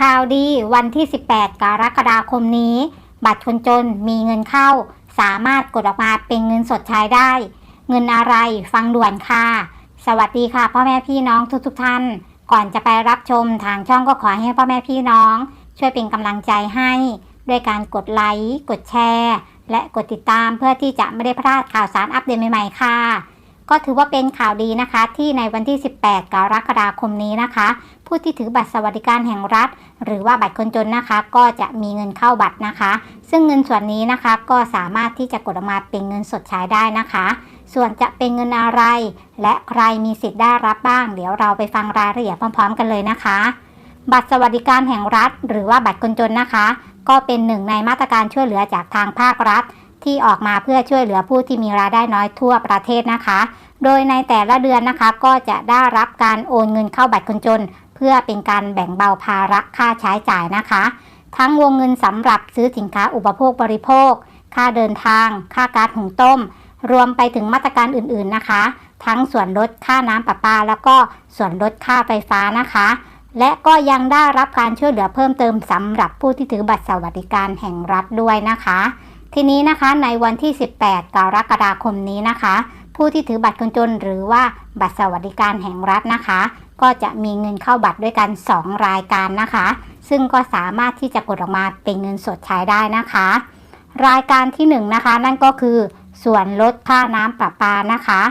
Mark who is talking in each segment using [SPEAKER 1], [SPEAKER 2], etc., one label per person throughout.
[SPEAKER 1] ข่าวดีวันที่ 18 กรกฎาคมนี้ บัตรคนจนมีเงินเข้า สามารถกดออกมาเป็นเงินสดใช้ได้ เงินอะไรฟังด่วนค่ะ สวัสดีค่ะพ่อแม่พี่น้องทุกๆทท่าน ก่อนจะไปรับชมทางช่องก็ขอให้พ่อแม่พี่น้อง ช่วยเป็นกำลังใจให้ ด้วยการกดไลค์กดแชร์ และกดติดตามเพื่อที่จะไม่ได้พลาดข่าวสารอัปเดตใหม่ๆค่ะ ก็ถือว่าเป็นข่าวดีนะคะ ที่ในวันที่ 18 กรกฎาคมนี้นะคะ ผู้ที่ถือบัตรสวัสดิการแห่งรัฐ หรือว่าบัตรคนจนนะคะ ก็จะมีเงินเข้าบัตรนะคะ ซึ่งเงินส่วนนี้นะคะก็สามารถที่จะกดออกมาเป็นเงินสดใช้ได้นะคะ ส่วนจะเป็นเงินอะไร และใครมีสิทธิ์ได้รับบ้าง เดี๋ยวเราไปฟังรายละเอียดพร้อม ๆ กันเลยนะคะ บัตรสวัสดิการแห่งรัฐ หรือว่าบัตรคนจนนะคะ ก็เป็นหนึ่งในมาตรการช่วยเหลือจากทางภาครัฐ ที่ออกมาเพื่อช่วยเหลือผู้ที่มีรายได้น้อยทั่วประเทศนะคะ โดยในแต่ละเดือนนะคะ ก็จะได้รับการโอนเงินเข้าบัตรคนจน เพื่อเป็นการแบ่งเบาภาระค่าใช้จ่ายนะคะ ทั้งวงเงินสำหรับซื้อสินค้าอุปโภคบริโภค ค่าเดินทาง ค่าก๊าซหุงต้ม รวมไปถึงมาตรการอื่นๆนะคะ ทั้งส่วนลดค่าน้ำประปา แล้วก็ส่วนลดค่าไฟฟ้านะคะและก็ยังได้รับการช่วยเหลือเพิ่มเติมสำหรับผู้ที่ถือบัตรสวัสดิการแห่งรัฐด้วยนะคะ ทีนี้นะคะในวันที่ 18 กรกฎาคมนี้นะคะ ผู้ที่ถือบัตรคนจนหรือว่าบัตรสวัสดิการแห่งรัฐนะคะ ก็จะมีเงินเข้าบัตรด้วยกัน 2 รายการนะคะ ซึ่งก็สามารถที่จะกดออกมาเป็นเงินสดใช้ได้นะคะ รายการที่1นงนะคะ นั่นก็คือส่วนลดค่าน้ำประปานะคะ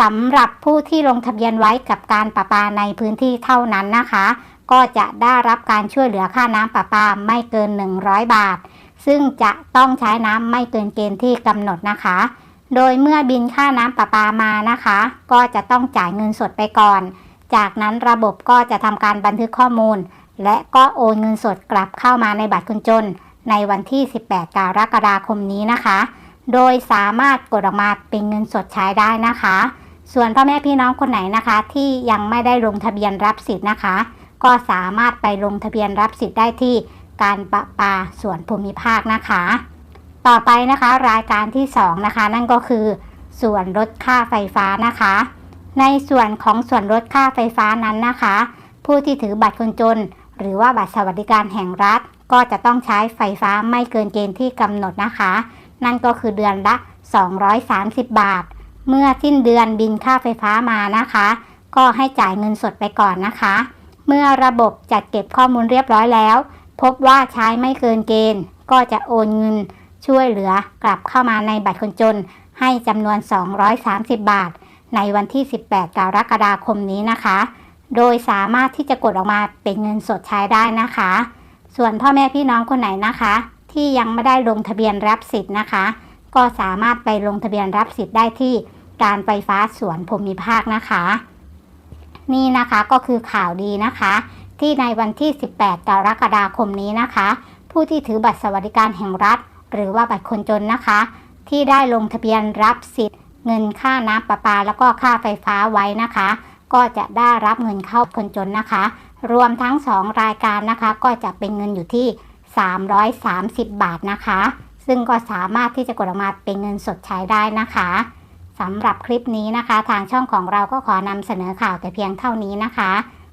[SPEAKER 1] สำหรับผู้ที่ลงทะเบียนไว้กับการประปาในพื้นที่เท่านั้นนะคะ ก็จะได้รับการช่วยเหลือค่าน้ำประปาไม่เกิน 100 บาท ซึ่งจะต้องใช้น้ำไม่เกินเกณฑ์ที่กำหนดนะคะ โดยเมื่อบินค่าน้ำประปามานะคะ ก็จะต้องจ่ายเงินสดไปก่อน จากนั้นระบบก็จะทำการบันทึกข้อมูล และก็โอนเงินสดกลับเข้ามาในบัตรคนจน ในวันที่ 18 กรกฎาคมนี้นะคะ โดยสามารถกดออกมาเป็นเงินสดใช้ได้นะคะ ส่วนพ่อแม่พี่น้องคนไหนนะคะ ที่ยังไม่ได้ลงทะเบียนรับสิทธิ์นะคะ ก็สามารถไปลงทะเบียนรับสิทธิ์ได้ที่ การประปาส่วนภูมิภาคนะคะ ต่อไปนะคะ รายการที่ 2 นะคะ นั่นก็คือ ส่วนลดค่าไฟฟ้านะคะ ในส่วนของส่วนลดค่าไฟฟ้านั้นนะคะ ผู้ที่ถือบัตรคนจน หรือว่าบัตรสวัสดิการแห่งรัฐ ก็จะต้องใช้ไฟฟ้าไม่เกินเกณฑ์ที่กำหนดนะคะ นั่นก็คือเดือนละ 230 บาท เมื่อสิ้นเดือนบินค่าไฟฟ้ามานะคะ ก็ให้จ่ายเงินสดไปก่อนนะคะ เมื่อระบบจัดเก็บข้อมูลเรียบร้อยแล้ว พบว่าใช้ไม่เกินเกณฑ์ ก็จะโอนเงินช่วยเหลือกลับเข้ามาในบัตรคนจน ให้จำนวน 230 บาท ในวันที่ 18 กรกฎาคมนี้นะคะ โดยสามารถที่จะกดออกมาเป็นเงินสดใช้ได้นะคะ ส่วนพ่อแม่พี่น้องคนไหนนะคะ ที่ยังไม่ได้ลงทะเบียนรับสิทธิ์นะคะ ก็สามารถไปลงทะเบียนรับสิทธิ์ได้ที่การไฟฟ้าส่วนภูมิภาคนะคะ นี่นะคะก็คือข่าวดีนะคะ ที่ในวันที่ 18 กรกฎาคมนี้นะคะ ผู้ที่ถือบัตรสวัสดิการแห่งรัฐ หรือว่าบัตรคนจนนะคะ ที่ได้ลงทะเบียนรับสิทธิ์ เงินค่าน้ำประปา แล้วก็ค่าไฟฟ้าไว้นะคะ ก็จะได้รับเงินเข้าคนจนนะคะ รวมทั้ง 2 รายการนะคะ ก็จะเป็นเงินอยู่ที่ 330 บาทนะคะ ซึ่งก็สามารถที่จะกดออกมาเป็นเงินสดใช้ได้นะคะสำหรับคลิปนี้นะคะ ทางช่องของเราก็ขอนำเสนอข่าวแต่เพียงเท่านี้นะคะ